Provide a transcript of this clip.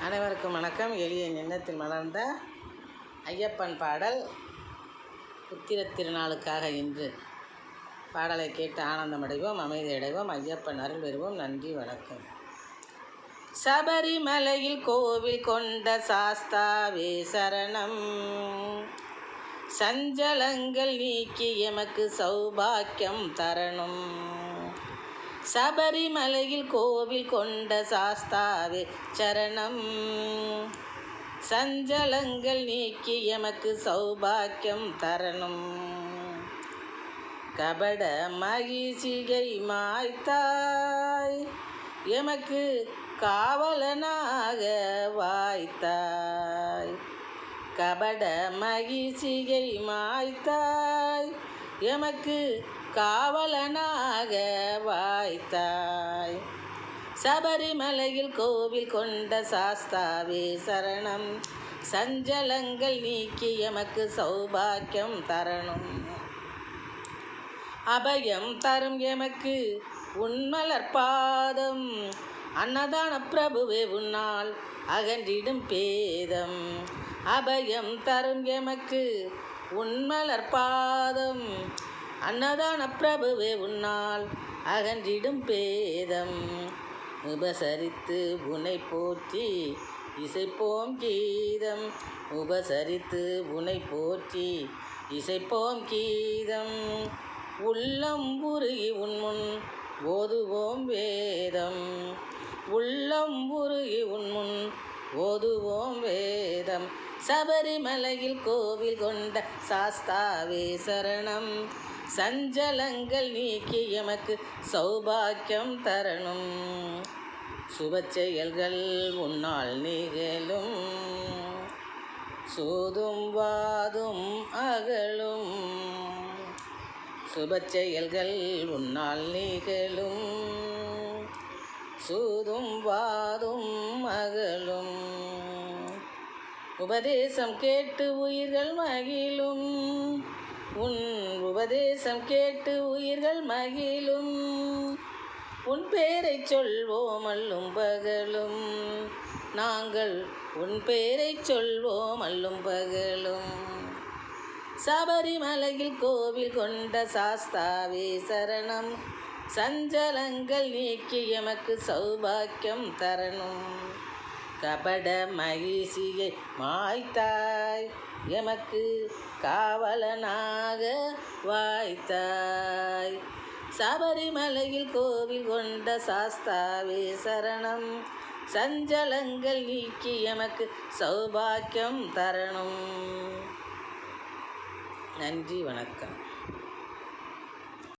அனைவருக்கும் வணக்கம். எளிய எண்ணத்தில் மலர்ந்த ஐயப்பன் பாடல் புத்திர திருநாளுக்காக இன்று பாடலை கேட்டு ஆனந்தமடைவோம் அமைதி அடைவோம். ஐயப்பன் அருள் பெறுவோம். நன்றி வணக்கம். சபரிமலையில் கோவில் கொண்ட சாஸ்தாவே சரணம். சஞ்சலங்கள் நீக்கி எமக்கு சௌபாக்கியம் தரணும். சபரிமலையில் கோவில் கொண்ட சாஸ்தாவே சரணம். சஞ்சலங்கள் நீக்கி எமக்கு சௌபாக்கியம் தரணும். கபட மகிழ்ச்சியை மாய்த்தாய். எமக்கு காவலனாக வாய்த்தாய். கபட மகிழ்ச்சியை மாய்த்தாய். எமக்கு காவலனாக வாய்த்தாய். சபரிமலையில் கோவில் கொண்ட சாஸ்தாவே சரணம். சஞ்சலங்கள் நீக்கி எமக்கு சௌபாக்கியம் தரணும். அபயம் தரும் எமக்கு உன்மலர் பாதம். அன்னதான பிரபுவே உன்னால் அகன்றிடும் பேதம். அபயம் தரும் எமக்கு உன்மலர் பாதம். அன்னதான பிரபுவே உன்னால் அகன்றிடும் பேதம். உபசரித்து உனை போற்றி இசைப்போம் கீதம். உபசரித்து உனை போற்றி இசைப்போம் கீதம். உள்ளம் உருகி உன்முன் ஓதுவோம் வேதம். உள்ளம் உருகி உன்முன் ஓதுவோம் வேதம். சபரிமலையில் கோவில் கொண்ட சாஸ்தாவே சரணம். சஞ்சலங்கள் நீக்கி எமக்கு சௌபாக்கியம் தரணும். சுப செயல்கள் உன்னால் நிகழும். சூதும் வாதும் அகலும். சுப செயல்கள் உன்னால் நிகழும். சூதும் வாதும் அகலும். உபதேசம் கேட்டு உயிர்கள் மகிழும். உன் உபதேசம் கேட்டு உயிர்கள் மகிழும். உன் பேரை சொல்வோம் அல்லும் பகலும். நாங்கள் உன் பேரை சொல்வோம் அல்லும் பகலும். சபரிமலையில் கோவில் கொண்ட சாஸ்தாவே சரணம். சஞ்சலங்கள் நீக்கி எமக்கு சௌபாக்கியம் தரணும். கபட மகிழ்ச்சியை மாய்த்தாய். எமக்கு காவலனாக வாய்த்தாய். சபரிமலையில் கோவில் கொண்ட சாஸ்தாவே சரணம். சஞ்சலங்கள் நீக்கி எமக்கு சௌபாக்கியம் தரணும். நன்றி வணக்கம்.